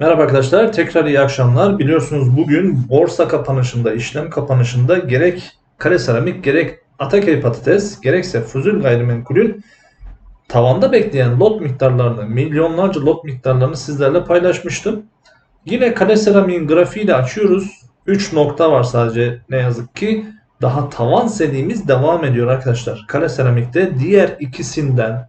Merhaba arkadaşlar, tekrar iyi akşamlar. Biliyorsunuz bugün borsa kapanışında, işlem kapanışında gerek kare seramik, gerek Ataköy patates, gerekse Fuzul gayrimenkulün tavanda bekleyen lot miktarlarını, milyonlarca lot miktarlarını sizlerle paylaşmıştım. Yine kare seramiğin grafiğiyle açıyoruz. 3 nokta var sadece ne yazık ki. Daha tavan serimiz devam ediyor arkadaşlar. Kare seramikte diğer ikisinden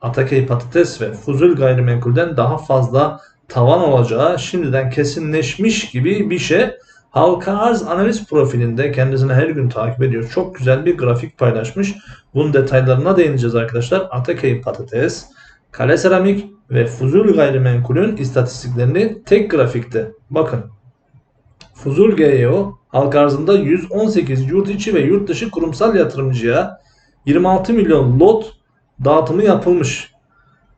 Ataköy patates ve Fuzul gayrimenkulden daha fazla tavan olacağı şimdiden kesinleşmiş gibi bir şey. Halka arz analiz profilinde kendisini her gün takip ediyor. Çok güzel bir grafik paylaşmış. Bunun detaylarına değineceğiz arkadaşlar. Ataköy patates, kale seramik ve Fuzul gayrimenkulün istatistiklerini tek grafikte. Bakın. Fuzul GEO halka arzında 118 yurt içi ve yurt dışı kurumsal yatırımcıya 26 milyon lot dağıtımı yapılmış.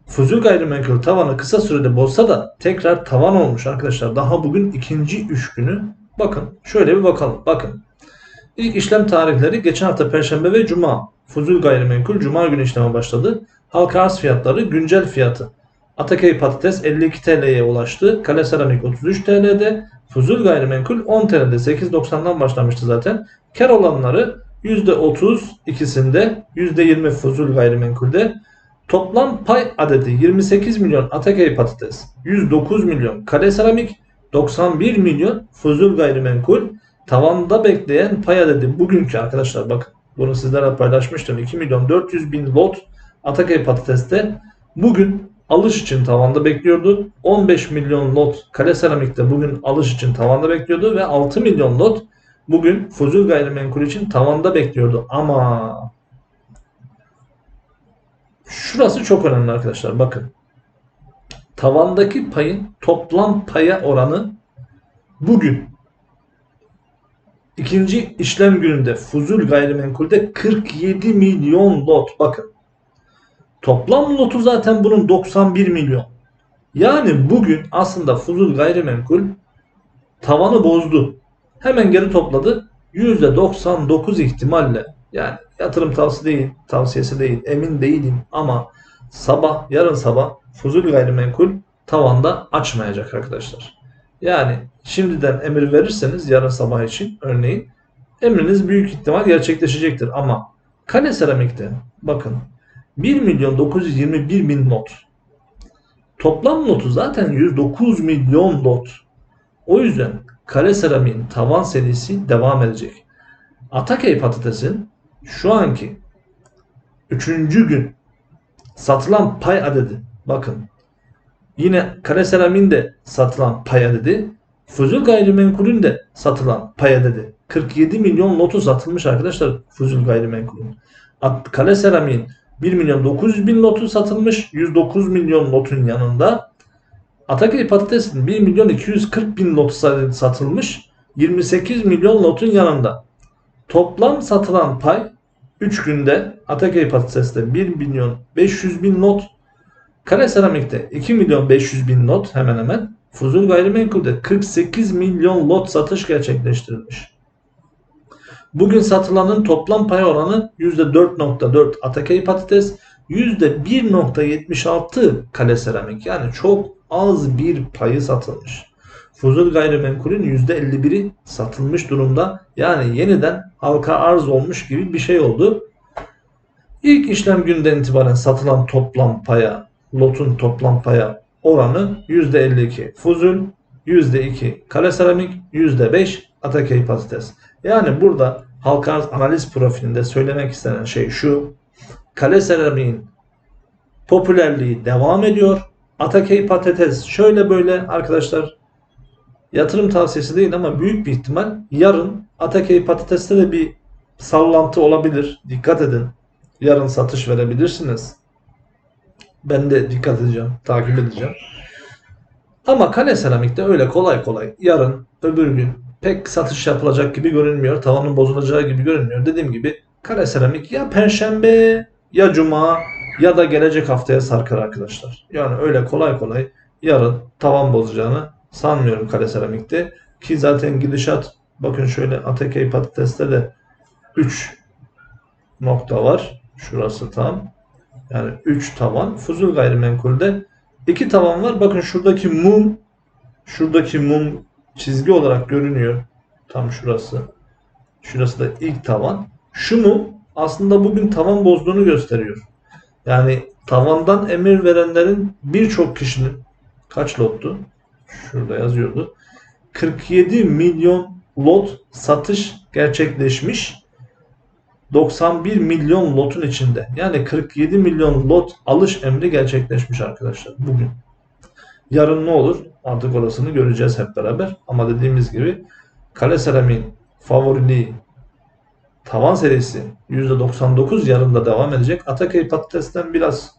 Fuzul gayrimenkul tavanı kısa sürede bozsa da tekrar tavan olmuş arkadaşlar. Daha bugün ikinci üç günü. Bakın şöyle bir bakalım. Bakın. İlk işlem tarihleri geçen hafta Perşembe ve Cuma. Fuzul gayrimenkul Cuma günü işleme başladı. Halka arz fiyatları güncel fiyatı. Ataköy patates 52 TL'ye ulaştı. Kale seramik 33 TL'de. Fuzul gayrimenkul 10 TL'de 8.90'dan başlamıştı zaten. Kar olanları %30 ikisinde, %20 fuzul gayrimenkulde. Toplam pay adedi 28 milyon Ataköy patates, 109 milyon kale seramik, 91 milyon fuzul gayrimenkul. Tavanda bekleyen pay adedi bugünkü arkadaşlar bakın bunu sizlerle paylaşmıştım. 2 milyon 400 bin lot Ataköy patateste bugün alış için tavanda bekliyordu. 15 milyon lot kale seramikte bugün alış için tavanda bekliyordu ve 6 milyon lot bugün fuzul gayrimenkul için tavanda bekliyordu. Ama Şurası çok önemli arkadaşlar. Bakın. Tavandaki payın toplam paya oranı bugün ikinci işlem gününde Fuzul gayrimenkulde 47 milyon lot. Bakın. Toplam lotu zaten bunun 91 milyon. Yani bugün aslında Fuzul gayrimenkul tavanı bozdu. Hemen geri topladı. %99 ihtimalle yani yatırım tavsiyesi değil, tavsiyesi değil, emin değilim ama sabah, yarın sabah Fuzul Gayrimenkul tavanda açmayacak arkadaşlar. Yani şimdiden emir verirseniz yarın sabah için örneğin emriniz büyük ihtimal gerçekleşecektir ama kale seramikte bakın 1 milyon 921 bin not. Toplam notu zaten 109 milyon lot. O yüzden kale seramiğin tavan serisi devam edecek. Ataköy patatesin şu anki üçüncü gün satılan pay adedi bakın yine kare seramin de satılan pay adedi Fuzul gayrimenkulün de satılan pay adedi 47 milyon lotu satılmış arkadaşlar Fuzul gayrimenkulün. Kale seramin 1 milyon 900 bin lotu satılmış 109 milyon lotun yanında Ataköy patatesin 1 milyon 240 bin lot satılmış 28 milyon lotun yanında. Toplam satılan pay 3 günde Ataköy patateste 1 milyon 500 bin not, Kare seramikte 2 milyon 500 bin not hemen hemen, Fuzul gayrimenkulde 48 milyon lot satış gerçekleştirilmiş. Bugün satılanın toplam pay oranı %4.4 Ataköy patates, %1.76 kale seramik. Yani çok az bir payı satılmış. Fuzul gayrimenkulün %51'i satılmış durumda. Yani yeniden halka arz olmuş gibi bir şey oldu. İlk işlem günden itibaren satılan toplam paya, lotun toplam paya oranı %52 Fuzul, %2 Kale Seramik, %5 Ataköy Patates. Yani burada halka arz analiz profilinde söylemek istenen şey şu. Kale Seramik'in popülerliği devam ediyor. Ataköy Patates şöyle böyle arkadaşlar yatırım tavsiyesi değil ama büyük bir ihtimal yarın Ataköy patateste de bir sallantı olabilir. Dikkat edin. Yarın satış verebilirsiniz. Ben de dikkat edeceğim, takip edeceğim. Ama kale seramikte öyle kolay kolay yarın öbür gün pek satış yapılacak gibi görünmüyor. Tavanın bozulacağı gibi görünmüyor. Dediğim gibi kale seramik ya perşembe ya cuma ya da gelecek haftaya sarkar arkadaşlar. Yani öyle kolay kolay yarın tavan bozacağını sanmıyorum kale seramikte. Ki zaten gidişat bakın şöyle Ataköy patateste de 3 nokta var. Şurası tam. Yani 3 tavan. Fuzul gayrimenkulde 2 tavan var. Bakın şuradaki mum Şuradaki mum çizgi olarak görünüyor. Tam şurası. Şurası da ilk tavan. Şu mum aslında bugün tavan bozduğunu gösteriyor. Yani tavandan emir verenlerin birçok kişinin kaç lottu? Şurada yazıyordu. 47 milyon lot satış gerçekleşmiş. 91 milyon lotun içinde. Yani 47 milyon lot alış emri gerçekleşmiş arkadaşlar bugün. Yarın ne olur? Artık orasını göreceğiz hep beraber. Ama dediğimiz gibi Kale Seramik'in favoriliği tavan serisi %99 yarın da devam edecek. Ataköy patatesten biraz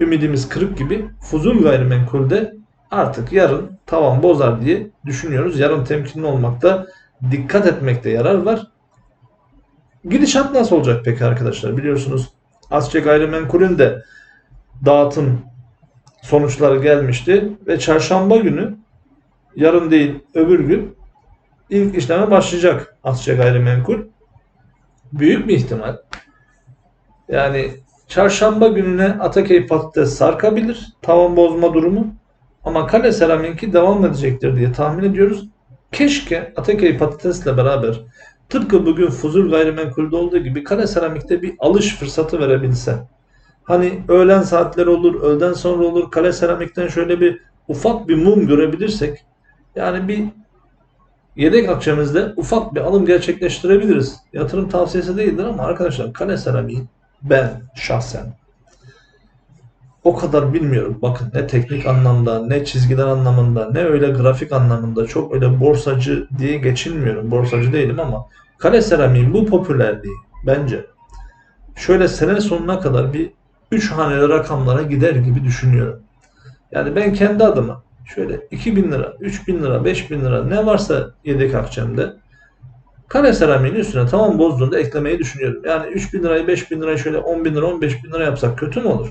ümidimiz kırık gibi. Fuzul gayrimenkulde artık yarın tavan bozar diye düşünüyoruz. Yarın temkinli olmakta, dikkat etmekte yarar var. Gidişat nasıl olacak peki arkadaşlar? Biliyorsunuz Asya Gayrimenkul'ün de dağıtım sonuçları gelmişti ve çarşamba günü yarın değil öbür gün ilk işleme başlayacak Asya Gayrimenkul. Büyük bir ihtimal yani çarşamba gününe Ataköy patates sarkabilir tavan bozma durumu ama Kale Seramik'i devam edecektir diye tahmin ediyoruz. Keşke Ataköy patatesle beraber tıpkı bugün Fuzul Gayrimenkul'de olduğu gibi Kale Seramik'te bir alış fırsatı verebilse. Hani öğlen saatleri olur, öğleden sonra olur. Kale Seramik'ten şöyle bir ufak bir mum görebilirsek yani bir yedek akçemizde ufak bir alım gerçekleştirebiliriz. Yatırım tavsiyesi değildir ama arkadaşlar Kale Seramik'i ben şahsen o kadar bilmiyorum. Bakın ne teknik anlamda, ne çizgiler anlamında, ne öyle grafik anlamında çok öyle borsacı diye geçinmiyorum. Borsacı değilim ama kale seramiğin bu popülerliği bence şöyle sene sonuna kadar bir 3 haneli rakamlara gider gibi düşünüyorum. Yani ben kendi adıma şöyle 2000 lira, 3000 lira, 5000 lira ne varsa yedek akçemde kare seramiğin üstüne tamam bozduğunda eklemeyi düşünüyorum. Yani 3000 lirayı 5000 lirayı şöyle 10 bin lira 15 bin lira yapsak kötü mü olur?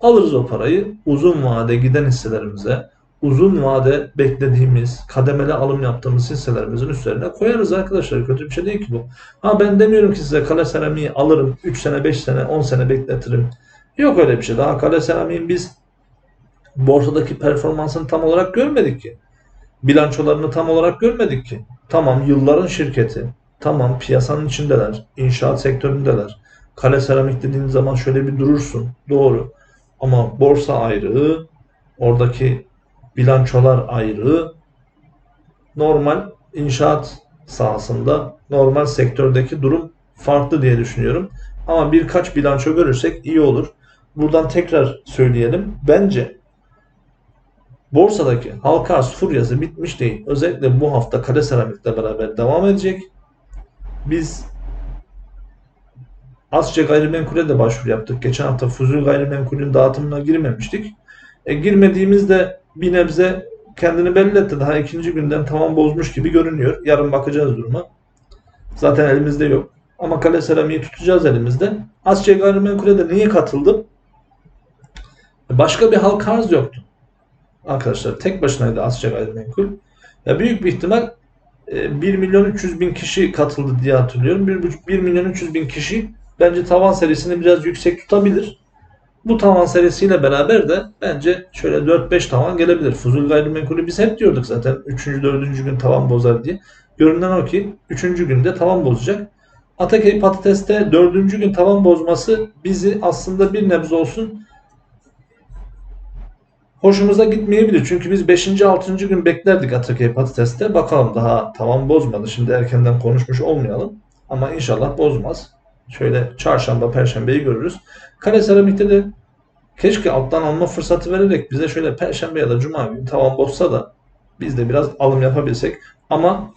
Alırız o parayı uzun vade giden hisselerimize, uzun vade beklediğimiz, kademeli alım yaptığımız hisselerimizin üstlerine koyarız arkadaşlar. Kötü bir şey değil ki bu. Ha ben demiyorum ki size kale seramiği alırım, 3 sene, 5 sene, 10 sene bekletirim. Yok öyle bir şey. Daha kale seramiğin biz borsadaki performansını tam olarak görmedik ki. Bilançolarını tam olarak görmedik ki. Tamam yılların şirketi. Tamam piyasanın içindeler. inşaat sektöründeler. Kale seramik dediğin zaman şöyle bir durursun. Doğru. Ama borsa ayrı, oradaki bilançolar ayrı, normal inşaat sahasında, normal sektördeki durum farklı diye düşünüyorum. Ama birkaç bilanço görürsek iyi olur. Buradan tekrar söyleyelim. Bence borsadaki halka arz furyası bitmiş değil. Özellikle bu hafta kare seramikle beraber devam edecek. Biz Asya gayrimenkule de başvuru yaptık. Geçen hafta Fuzul gayrimenkulün dağıtımına girmemiştik. E, girmediğimizde bir nebze kendini belli etti. Daha ikinci günden tamam bozmuş gibi görünüyor. Yarın bakacağız duruma. Zaten elimizde yok. Ama kale seramiği tutacağız elimizde. Asya gayrimenkule de niye katıldım? E, başka bir halka arz yoktu. Arkadaşlar tek başınaydı Asya gayrimenkul. Ya büyük bir ihtimal 1 e, milyon 300 bin kişi katıldı diye hatırlıyorum. 1, 1 milyon 300 bin kişi bence tavan serisini biraz yüksek tutabilir. Bu tavan serisiyle beraber de bence şöyle 4-5 tavan gelebilir. Fuzul gayrimenkulü biz hep diyorduk zaten 3. 4. gün tavan bozar diye. Görünen o ki 3. günde tavan bozacak. Ataköy Patates'te 4. gün tavan bozması bizi aslında bir nebze olsun hoşumuza gitmeyebilir. Çünkü biz 5. 6. gün beklerdik Ataköy Patates'te. Bakalım daha tavan bozmadı. Şimdi erkenden konuşmuş olmayalım. Ama inşallah bozmaz. Şöyle çarşamba, perşembeyi görürüz. Kare seramikte de keşke alttan alma fırsatı vererek bize şöyle perşembe ya da cuma günü tavan bozsa da biz de biraz alım yapabilsek. Ama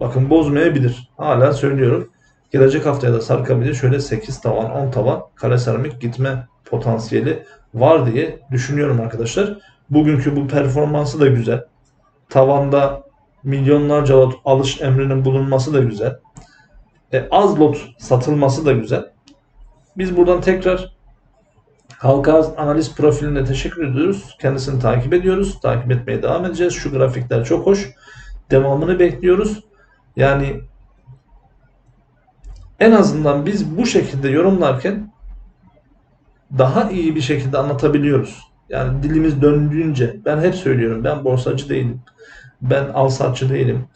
bakın bozmayabilir. Hala söylüyorum. Gelecek haftaya da sarkabilir. Şöyle 8 tavan, 10 tavan kare seramik gitme potansiyeli var diye düşünüyorum arkadaşlar. Bugünkü bu performansı da güzel. Tavanda milyonlarca alış emrinin bulunması da güzel. E, az lot satılması da güzel. Biz buradan tekrar Halka analiz profiline teşekkür ediyoruz. Kendisini takip ediyoruz. Takip etmeye devam edeceğiz. Şu grafikler çok hoş. Devamını bekliyoruz. Yani en azından biz bu şekilde yorumlarken daha iyi bir şekilde anlatabiliyoruz. Yani dilimiz döndüğünce ben hep söylüyorum ben borsacı değilim. Ben alsatçı değilim.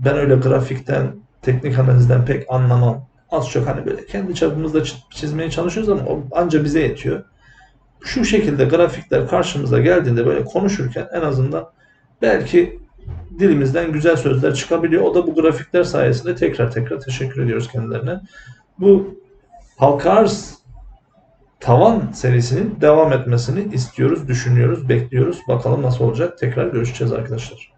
Ben öyle grafikten, teknik analizden pek anlamam. Az çok hani böyle kendi çapımızda çi- çizmeye çalışıyoruz ama o anca bize yetiyor. Şu şekilde grafikler karşımıza geldiğinde böyle konuşurken en azından belki dilimizden güzel sözler çıkabiliyor. O da bu grafikler sayesinde tekrar tekrar teşekkür ediyoruz kendilerine. Bu halka arz tavan serisinin devam etmesini istiyoruz, düşünüyoruz, bekliyoruz. Bakalım nasıl olacak. Tekrar görüşeceğiz arkadaşlar.